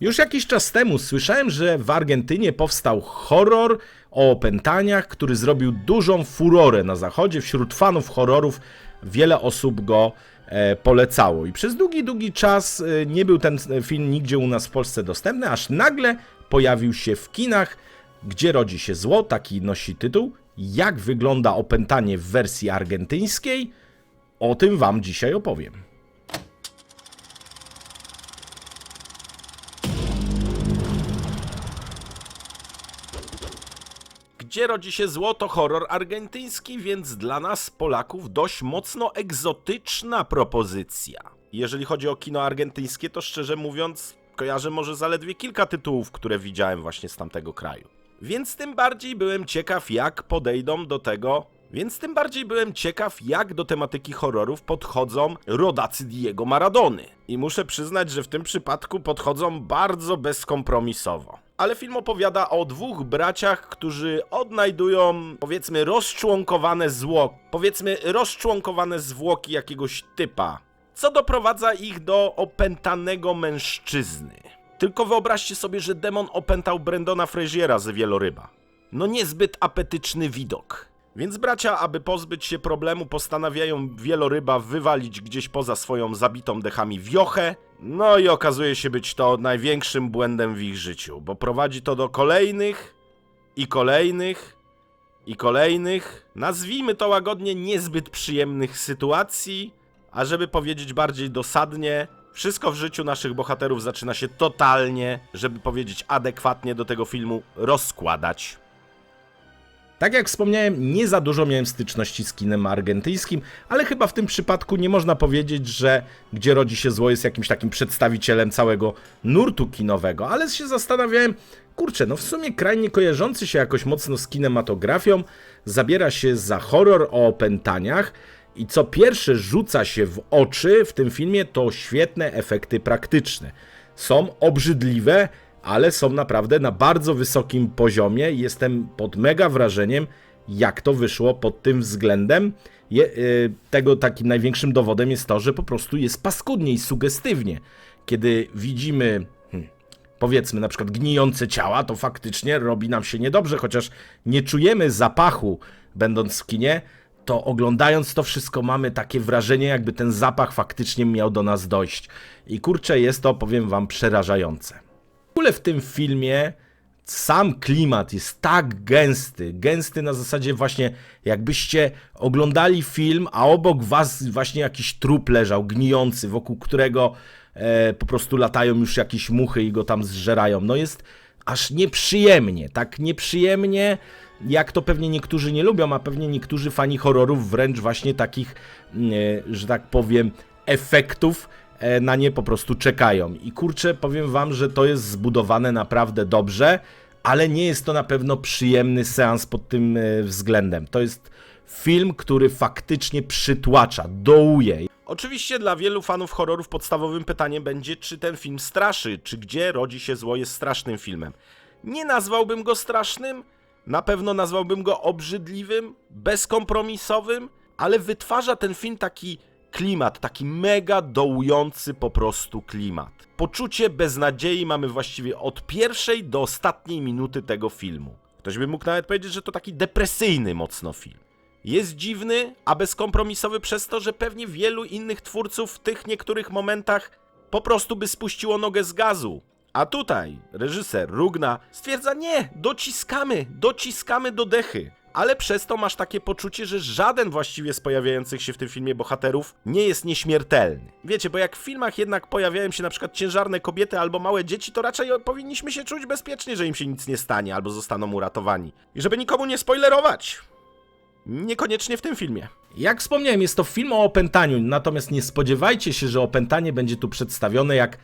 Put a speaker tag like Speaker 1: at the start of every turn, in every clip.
Speaker 1: Już jakiś czas temu słyszałem, że w Argentynie powstał horror o opętaniach, który zrobił dużą furorę na zachodzie. Wśród fanów horrorów wiele osób go e, polecało. I przez długi, długi czas e, nie był ten film nigdzie u nas w Polsce dostępny, aż nagle pojawił się w kinach, gdzie rodzi się zło, taki nosi tytuł. Jak wygląda opętanie w wersji argentyńskiej? O tym wam dzisiaj opowiem. Gdzie rodzi się złoto horror argentyński, więc dla nas, Polaków, dość mocno egzotyczna propozycja. Jeżeli chodzi o kino argentyńskie, to szczerze mówiąc, kojarzę może zaledwie kilka tytułów, które widziałem właśnie z tamtego kraju. Więc tym bardziej byłem ciekaw, jak podejdą do tego. Więc tym bardziej byłem ciekaw, jak do tematyki horrorów podchodzą rodacy Diego Maradony. I muszę przyznać, że w tym przypadku podchodzą bardzo bezkompromisowo. Ale film opowiada o dwóch braciach, którzy odnajdują, powiedzmy, rozczłonkowane zło, powiedzmy, rozczłonkowane zwłoki jakiegoś typa, co doprowadza ich do opętanego mężczyzny. Tylko wyobraźcie sobie, że demon opętał Brendona Fraziera ze wieloryba. No niezbyt apetyczny widok. Więc bracia, aby pozbyć się problemu, postanawiają wieloryba wywalić gdzieś poza swoją zabitą dechami wiochę. No i okazuje się być to największym błędem w ich życiu, bo prowadzi to do kolejnych i kolejnych i kolejnych, nazwijmy to łagodnie, niezbyt przyjemnych sytuacji, a żeby powiedzieć bardziej dosadnie, wszystko w życiu naszych bohaterów zaczyna się totalnie, żeby powiedzieć adekwatnie do tego filmu, rozkładać. Tak jak wspomniałem, nie za dużo miałem styczności z kinem argentyńskim, ale chyba w tym przypadku nie można powiedzieć, że Gdzie rodzi się zło jest jakimś takim przedstawicielem całego nurtu kinowego, ale się zastanawiałem, kurczę, no w sumie kraj nie kojarzący się jakoś mocno z kinematografią, zabiera się za horror o opętaniach i co pierwsze rzuca się w oczy w tym filmie to świetne efekty praktyczne. Są obrzydliwe, ale są naprawdę na bardzo wysokim poziomie. Jestem pod mega wrażeniem, jak to wyszło pod tym względem. Je, y, tego takim największym dowodem jest to, że po prostu jest paskudnie i sugestywnie. Kiedy widzimy, hmm, powiedzmy, na przykład gnijące ciała, to faktycznie robi nam się niedobrze, chociaż nie czujemy zapachu, będąc w kinie. To oglądając to wszystko mamy takie wrażenie, jakby ten zapach faktycznie miał do nas dojść. I kurczę, jest to, powiem wam, przerażające. Ogóle w tym filmie sam klimat jest tak gęsty, gęsty na zasadzie właśnie jakbyście oglądali film, a obok was właśnie jakiś trup leżał, gnijący, wokół którego e, po prostu latają już jakieś muchy i go tam zżerają. No jest aż nieprzyjemnie, tak nieprzyjemnie, jak to pewnie niektórzy nie lubią, a pewnie niektórzy fani horrorów wręcz właśnie takich, e, że tak powiem, efektów na nie po prostu czekają. I kurczę, powiem wam, że to jest zbudowane naprawdę dobrze, ale nie jest to na pewno przyjemny seans pod tym e, względem. To jest film, który faktycznie przytłacza, dołuje. Oczywiście dla wielu fanów horrorów podstawowym pytaniem będzie, czy ten film straszy, czy gdzie rodzi się zło jest strasznym filmem. Nie nazwałbym go strasznym, na pewno nazwałbym go obrzydliwym, bezkompromisowym, ale wytwarza ten film taki klimat, taki mega dołujący po prostu klimat. Poczucie beznadziei mamy właściwie od pierwszej do ostatniej minuty tego filmu. Ktoś by mógł nawet powiedzieć, że to taki depresyjny mocno film. Jest dziwny, a bezkompromisowy przez to, że pewnie wielu innych twórców w tych niektórych momentach po prostu by spuściło nogę z gazu. A tutaj reżyser Rugna stwierdza nie, dociskamy, dociskamy do dechy. Ale przez to masz takie poczucie, że żaden właściwie z pojawiających się w tym filmie bohaterów nie jest nieśmiertelny. Wiecie, bo jak w filmach jednak pojawiają się na przykład ciężarne kobiety albo małe dzieci, to raczej powinniśmy się czuć bezpiecznie, że im się nic nie stanie albo zostaną uratowani. I żeby nikomu nie spoilerować. Niekoniecznie w tym filmie. Jak wspomniałem, jest to film o opętaniu, natomiast nie spodziewajcie się, że opętanie będzie tu przedstawione jak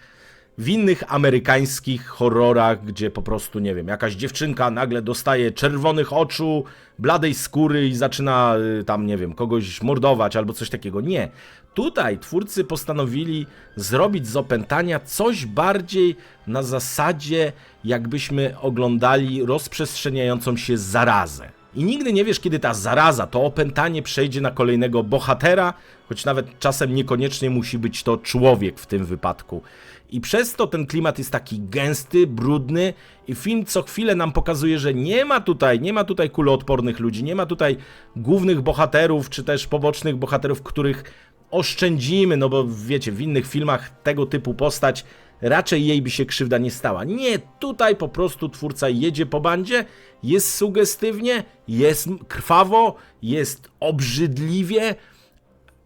Speaker 1: w innych amerykańskich horrorach, gdzie po prostu, nie wiem, jakaś dziewczynka nagle dostaje czerwonych oczu, bladej skóry i zaczyna y, tam, nie wiem, kogoś mordować albo coś takiego. Nie. Tutaj twórcy postanowili zrobić z opętania coś bardziej na zasadzie, jakbyśmy oglądali rozprzestrzeniającą się zarazę. I nigdy nie wiesz, kiedy ta zaraza, to opętanie przejdzie na kolejnego bohatera, choć nawet czasem niekoniecznie musi być to człowiek w tym wypadku. I przez to ten klimat jest taki gęsty, brudny i film co chwilę nam pokazuje, że nie ma tutaj, nie ma tutaj kuloodpornych ludzi, nie ma tutaj głównych bohaterów, czy też pobocznych bohaterów, których oszczędzimy, no bo wiecie, w innych filmach tego typu postać raczej jej by się krzywda nie stała. Nie, tutaj po prostu twórca jedzie po bandzie, jest sugestywnie, jest krwawo, jest obrzydliwie,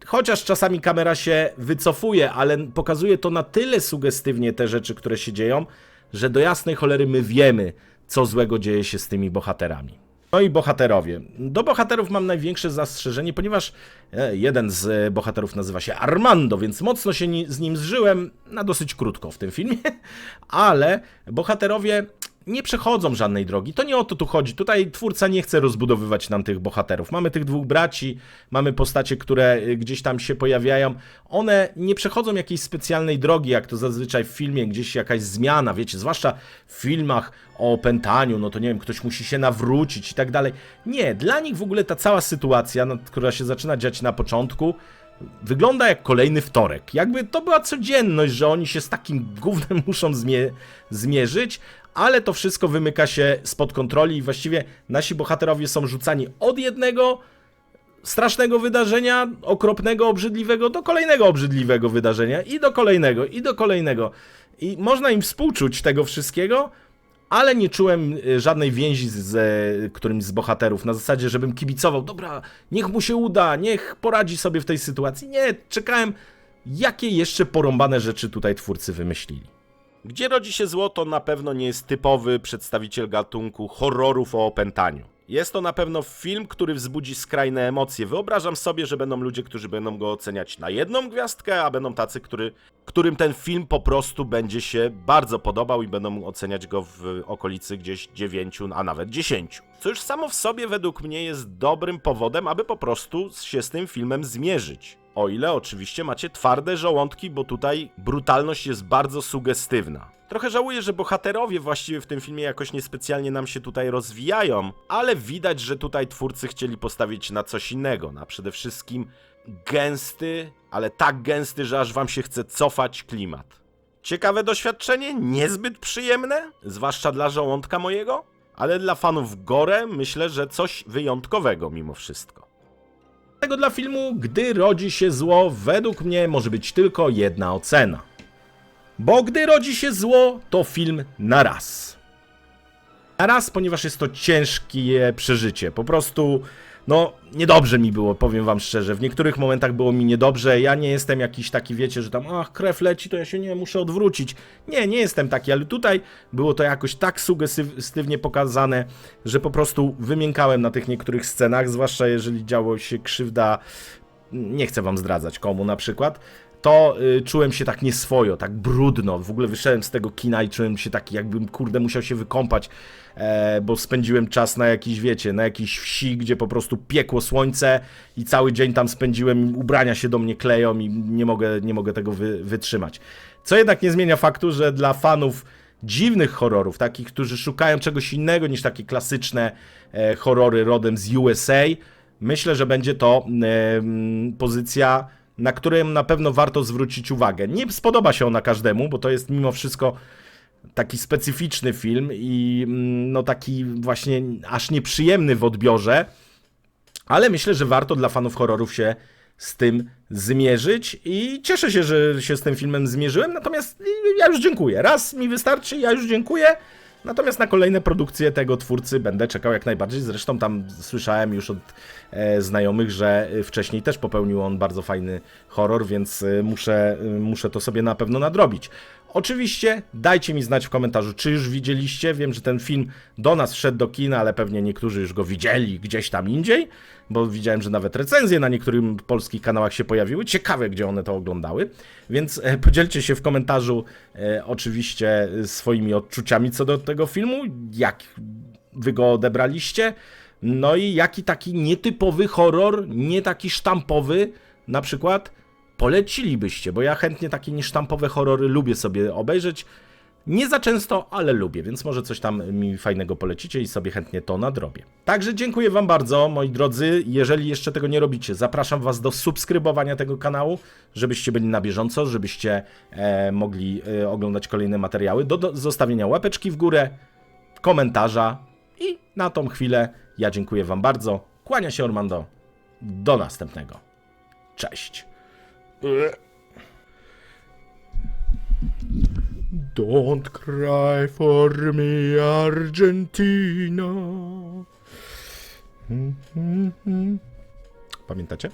Speaker 1: chociaż czasami kamera się wycofuje, ale pokazuje to na tyle sugestywnie te rzeczy, które się dzieją, że do jasnej cholery my wiemy, co złego dzieje się z tymi bohaterami. No i bohaterowie. Do bohaterów mam największe zastrzeżenie, ponieważ e, jeden z e, bohaterów nazywa się Armando, więc mocno się z nim zżyłem na dosyć krótko w tym filmie, ale bohaterowie nie przechodzą żadnej drogi. To nie o to tu chodzi. Tutaj twórca nie chce rozbudowywać nam tych bohaterów. Mamy tych dwóch braci, mamy postacie, które y, gdzieś tam się pojawiają. One nie przechodzą jakiejś specjalnej drogi, jak to zazwyczaj w filmie, gdzieś jakaś zmiana, wiecie, zwłaszcza w filmach o opętaniu, no to nie wiem, ktoś musi się nawrócić i tak dalej. Nie, dla nich w ogóle ta cała sytuacja, no, która się zaczyna dziać na początku, wygląda jak kolejny wtorek. Jakby to była codzienność, że oni się z takim gównem muszą zmie zmierzyć, ale to wszystko wymyka się spod kontroli i właściwie nasi bohaterowie są rzucani od jednego strasznego wydarzenia, okropnego, obrzydliwego, do kolejnego obrzydliwego wydarzenia i do kolejnego, i do kolejnego. I można im współczuć tego wszystkiego, ale nie czułem y, żadnej więzi z którymś z bohaterów, na zasadzie, żebym kibicował, dobra, niech mu się uda, niech poradzi sobie w tej sytuacji. Nie, czekałem, jakie jeszcze porąbane rzeczy tutaj twórcy wymyślili. Gdzie rodzi się złoto na pewno nie jest typowy przedstawiciel gatunku horrorów o opętaniu. Jest to na pewno film, który wzbudzi skrajne emocje. Wyobrażam sobie, że będą ludzie, którzy będą go oceniać na jedną gwiazdkę, a będą tacy, który, którym ten film po prostu będzie się bardzo podobał i będą oceniać go w okolicy gdzieś 9, a nawet 10. Co już samo w sobie według mnie jest dobrym powodem, aby po prostu się z tym filmem zmierzyć. O ile oczywiście macie twarde żołądki, bo tutaj brutalność jest bardzo sugestywna. Trochę żałuję, że bohaterowie właściwie w tym filmie jakoś niespecjalnie nam się tutaj rozwijają, ale widać, że tutaj twórcy chcieli postawić na coś innego, na przede wszystkim gęsty, ale tak gęsty, że aż wam się chce cofać klimat. Ciekawe doświadczenie, niezbyt przyjemne, zwłaszcza dla żołądka mojego, ale dla fanów Gore myślę, że coś wyjątkowego mimo wszystko. Tego dla filmu, gdy rodzi się zło, według mnie może być tylko jedna ocena. Bo gdy rodzi się zło, to film na raz. Na raz, ponieważ jest to ciężkie przeżycie. Po prostu, no, niedobrze mi było, powiem wam szczerze. W niektórych momentach było mi niedobrze. Ja nie jestem jakiś taki, wiecie, że tam, ach, krew leci, to ja się nie muszę odwrócić. Nie, nie jestem taki, ale tutaj było to jakoś tak sugestywnie pokazane, że po prostu wymiękałem na tych niektórych scenach, zwłaszcza jeżeli działo się krzywda. Nie chcę wam zdradzać komu na przykład, to y, czułem się tak nieswojo, tak brudno. W ogóle wyszedłem z tego kina i czułem się taki, jakbym kurde musiał się wykąpać, e, bo spędziłem czas na jakiejś, wiecie, na jakiejś wsi, gdzie po prostu piekło słońce i cały dzień tam spędziłem, ubrania się do mnie kleją i nie mogę, nie mogę tego wy, wytrzymać. Co jednak nie zmienia faktu, że dla fanów dziwnych horrorów, takich, którzy szukają czegoś innego niż takie klasyczne e, horrory rodem z USA, myślę, że będzie to e, pozycja na którym na pewno warto zwrócić uwagę. Nie spodoba się ona każdemu, bo to jest mimo wszystko taki specyficzny film i mm, no taki właśnie aż nieprzyjemny w odbiorze, ale myślę, że warto dla fanów horrorów się z tym zmierzyć i cieszę się, że się z tym filmem zmierzyłem, natomiast ja już dziękuję. Raz mi wystarczy, ja już dziękuję. Natomiast na kolejne produkcje tego twórcy będę czekał jak najbardziej. Zresztą tam słyszałem już od e, znajomych, że wcześniej też popełnił on bardzo fajny horror, więc e, muszę, e, muszę to sobie na pewno nadrobić. Oczywiście dajcie mi znać w komentarzu, czy już widzieliście. Wiem, że ten film do nas wszedł do kina, ale pewnie niektórzy już go widzieli gdzieś tam indziej, bo widziałem, że nawet recenzje na niektórych polskich kanałach się pojawiły. Ciekawe, gdzie one to oglądały. Więc e, podzielcie się w komentarzu e, oczywiście swoimi odczuciami co do tego filmu, jak wy go odebraliście. No i jaki taki nietypowy horror, nie taki sztampowy, na przykład polecilibyście? Bo ja chętnie takie niesztampowe horrory lubię sobie obejrzeć. Nie za często, ale lubię, więc może coś tam mi fajnego polecicie i sobie chętnie to nadrobię. Także dziękuję Wam bardzo, moi drodzy. Jeżeli jeszcze tego nie robicie, zapraszam Was do subskrybowania tego kanału, żebyście byli na bieżąco, żebyście e, mogli e, oglądać kolejne materiały, do, do zostawienia łapeczki w górę, komentarza i na tą chwilę ja dziękuję Wam bardzo. Kłania się Ormando. Do następnego. Cześć. Don't cry for me, Argentina. Pamiętacie?